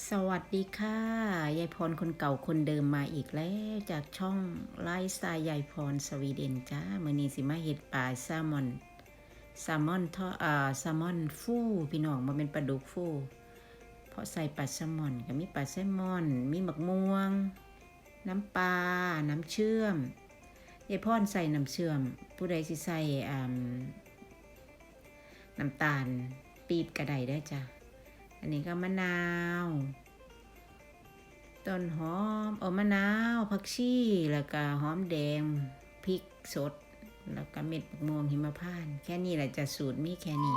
สวัสดีค่ะ ยายพรคนเก่าคนเดิมมาอีกแล้ว จากช่องไลฟ์สไตล์ยายพรสวีเดนจ้ามื่อนี้สิมาเห็ดปลาแซลมอนแซลมอนทอดอ่าแซลมอนฟูพี่น้องมันเป็นปลาดุกฟูเพราะใส่ปลาแซลมอนก็มีปลาแซลมอน มีหมักม่วง น้ำปลา น้ำเชื่อม ยายพรใส่น้ำเชื่อม ผู้ใดสิใส่อ่าน้ำตาลปีบกระไดได้จ้ะ อันนี้ก็มะนาว ต้นหอมเออมะนาวผักชีแล้วก็หอมแดงพริกสด แล้วก็เม็ดมะม่วงหิมพานต์แค่นี้แหละจะสูตรมีแค่นี้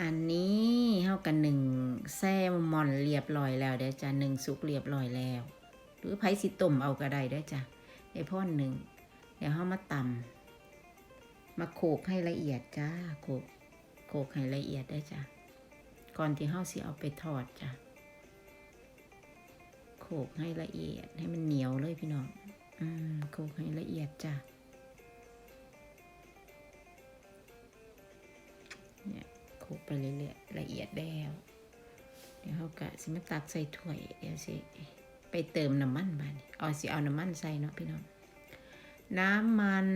อันนี้เฮากันหนึ่งแซลมอนเรียบร้อยแล้วเด้อจ้ะหนึ่งสุกเรียบร้อยแล้ว หรือไผ่สิต้มเอาก็ได้เด้อจ้ะไอพ่อนหนึ่งเดี๋ยวเฮามาตำ มาโขกให้ละเอียดจ้าโขกโขกให้ละเอียดได้จ้ะก่อนที่เฮาสิเอาไปทอดจ้ะโขกให้ละเอียดให้มันเหนียวเลยพี่น้องอืมโขกให้ละเอียดจ้ะเนี่ยโขกไปเรื่อยๆละเอียดแล้วเดี๋ยวเฮากะสิมาตักใส่ถ้วยเดี๋ยวสิไปเติมน้ำมันบาเอาสิเอาน้ำมันใส่เนาะพี่น้อง น้ำมัน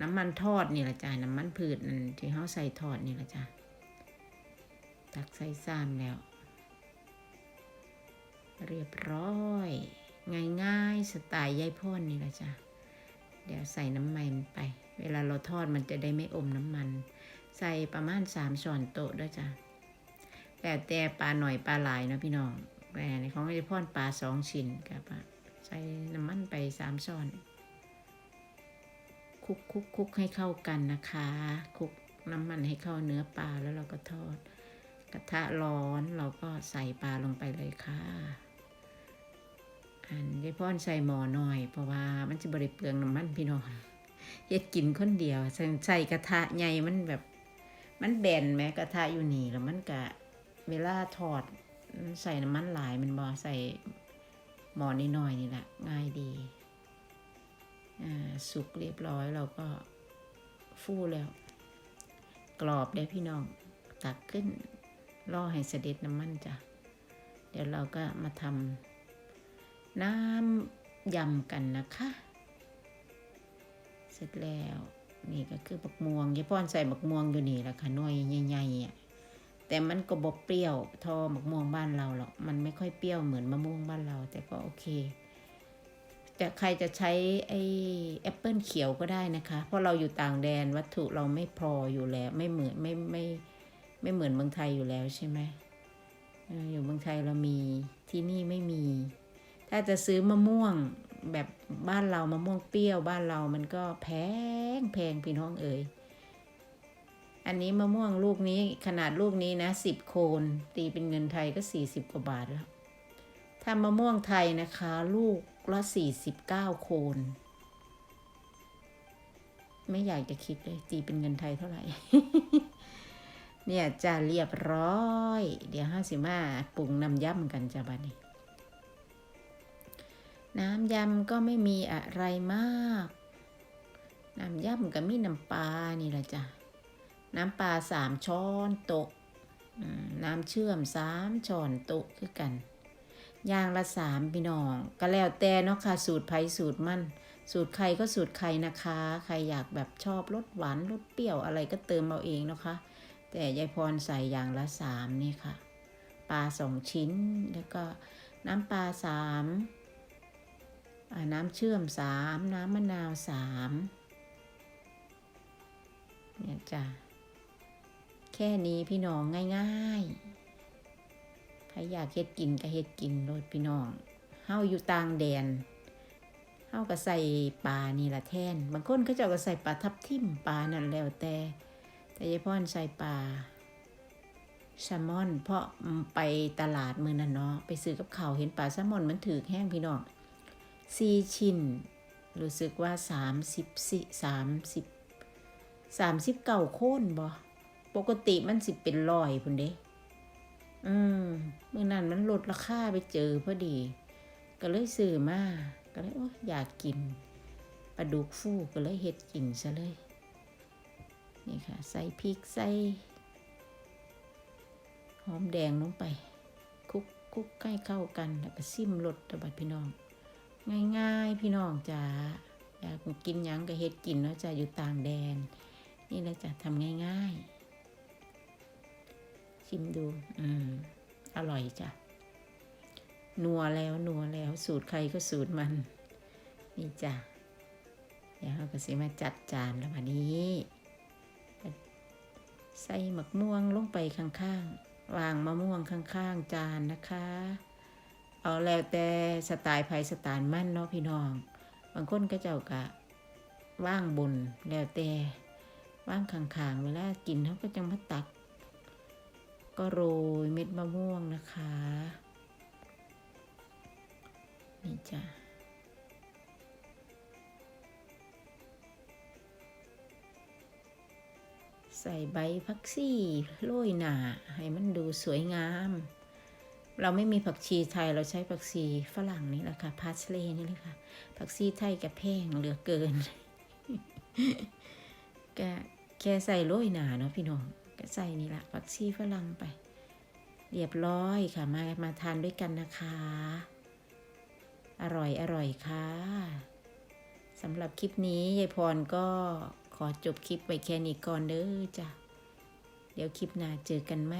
น้ำมันทอดนี่ละจ้ะน้ำมันพืชนั่นที่เขาใส่ทอดนี่ละจ้ะตักใส่ซ้ำแล้ว เรียบร้อย ง่ายๆสไตล์ยายพ่นนี่ละจ้ะเดี๋ยวใส่น้ำมันไป เวลาเราทอดมันจะได้ไม่อมน้ำมัน ใส่ประมาณสามช้อนโต๊ะด้วยจ้ะแต่แต่ปลาหน่อยปลาหลายเนาะพี่น้องแต่ในของยายพ่นปลาสองชิ้นกับใส่น้ำมันไปสามช้อน คลุกคลุกคลุกให้เข้ากันนะคะคลุกน้ำมันให้เข้าเนื้อปลาแล้วเราก็ทอด กระทะร้อนเราก็ใส่ปลาลงไปเลยค่ะ อันยายพ่อนใส่หมอหน่อย เพราะว่ามันจะบริเปลืองน้ำมันพี่น้องเฮ็ดกินคนเดียวใส่ใส่กระทะใหญ่มันแบบ มันแบนแม้กระทะอยู่นี่แล้วมันกะเวลาทอดใส่น้ำมันหลายมันบอใส่หมอนิดหน่อยนี่แหละง่ายดี สุกเรียบร้อยเราก็ฟู่แล้ว กรอบได้พี่น้อง ตักขึ้นรอให้เสด็จน้ำมันจ้ะ เดี๋ยวเราก็มาทำน้ำยำกันนะคะ เสร็จแล้วนี่ก็คือบักม่วงยายพ่อนใส่บักม่วงอยู่นี่แหละค่ะหน่วยใหญ่ๆอะแต่มันก็บกเปรี้ยวทอบักม่วงบ้านเราหรอกมันไม่ค่อยเปรี้ยวเหมือนมะม่วงบ้านเรา แต่ก็โอเค จะใครจะใช้ไอ้แอปเปิลเขียวก็ได้นะคะ เพราะเราอยู่ต่างแดนวัตถุเราไม่พออยู่แล้ว ไม่เหมือนไม่ไม่ไม่เหมือนเมืองไทยอยู่แล้วใช่ไหมอออยู่เมืองไทยเรามีที่นี่ไม่มี ถ้าจะซื้อมะม่วงแบบบ้านเรามะม่วงเปรี้ยวบ้านเรามันก็แพงแพงพี่น้องเอ๋ยอันนี้มะม่วงลูกนี้ขนาดลูกนี้นะสิบโคนตีเป็นเงินไทยก็สี่สิบกว่าบาทแล้ว ถ้ามะม่วงไทยนะคะ ลูกละสี่สิบเก้าโคน ไม่อยากจะคิดเลยตีเป็นเงินไทยเท่าไหร่ เนี่ยจะเรียบร้อย เดี๋ยวห้าสิมาปรุงน้ำยำกันจ้าบัดนี้ น้ำยำก็ไม่มีอะไรมาก น้ำยำก็มีน้ำปลานี่แหละจ้ะ น้ำปลาสามช้อนโต๊ะน้ำเชื่อมสามช้อนโต๊ะคือกัน ย่างละสามพี่น้องก็แล้วแต่เนาะค่ะสูตรไผ่สูตรมันสูตรใครก็สูตรใครนะคะ ใครอยากแบบชอบรสหวานรสเปรี้ยวอะไรก็เติมเอาเองนะคะ แต่ยายพรใส่อย่างละสามนี่ค่ะ ปลาสองชิ้นแล้วก็น้ำปลาสามน้ำเชื่อมสามน้ำมะนาวสามเนี่ยจ้ะแค่นี้พี่น้องง่าย ๆ ครอยากเฮ็ดกินก็เฮ็ดกินโดยพี่น้องเฮาอยู่ต่างแดนเฮาก็ใส่ปลานี่ละแทน บางคนเขาเจ้าก็ใส่ปลาทับทิมปลานั่นแล้วแต่ แต่ยายพ่อนใส่ปลาแซลมอน เพราะไปตลาดมือนั่นเนาะไปซื้อกับข้าวเห็นปลาแซลมอนมันถือแห้งพี่น้องสี่ชิ้นรู้สึกว่าสามสิบสี่สามสิบสามสิบเก้าโคนบ่ปกติมันสิเป็นร้อยพุ่นเด้อืม มื่อนั้นมันลดราคาไปเจอพอดี ก็เลยซื้อมาก็เลยโอ้ยอยากกินปลาดุกฟูก็เลยเฮ็ดกินซะเลยนี่ค่ะ ใส่พริกใส่หอมแดงลงไปคลุกคลุกให้เข้ากันแล้วก็ซิมรสตะบัดพี่น้อง ง่ายๆพี่น้องจ้าอยากกินยังก็เฮ็ดกินเนาะจ้ะอยู่ต่างแดน นี่แหละจ้ะทำง่ายๆ ชิมดู อืม อร่อยจ้ะ นัวแล้วนัวแล้วสูตรใครก็สูตรมัน นี่จ้ะ เดี๋ยวเราก็สิมาจัดจานแล้ววันนี้ ใส่หมักม่วงลงไปข้างๆ วางมะม่วงข้างๆ จานนะคะ เอาแล้วแต่สไตล์ไผสไตล์มั่นเนาะพี่น้อง บางคนก็เจ้ากะว่างบนแล้วแต่ว่างข้างๆเวลากินเขาก็จะมาตัก ก็โรยเม็ดมะม่วงนะคะ นี่จ้ะใส่ใบผักชีโรยหนาให้มันดูสวยงาม เราไม่มีผักชีไทยเราใช้ผักชีฝรั่งนี่แหละค่ะพาสเลย์นี่แหละค่ะ ผักชีไทยกับแพงเหลือเกินก็แค่ใส่โรยหนาเนาะพี่น้อง ก็ใส่นี่แหละผักชีฝรั่งไป เรียบร้อยค่ะ มามาทานด้วยกันนะคะ อร่อยอร่อยค่ะสำหรับคลิปนี้ยายพรก็ขอจบคลิปไว้แค่นี้ก่อนเด้อจ้ะเดี๋ยวคลิปหน้าเจอกันไหม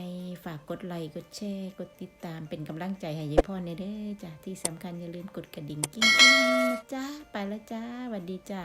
ฝากกดไลค์กดแชร์กดติดตามเป็นกำลังใจให้ยายพรเด้อจ้ะที่สำคัญอย่าลืมกดกระดิ่งกิ้งๆนะจ้าไปแล้วจ้าสวัสดีจ้า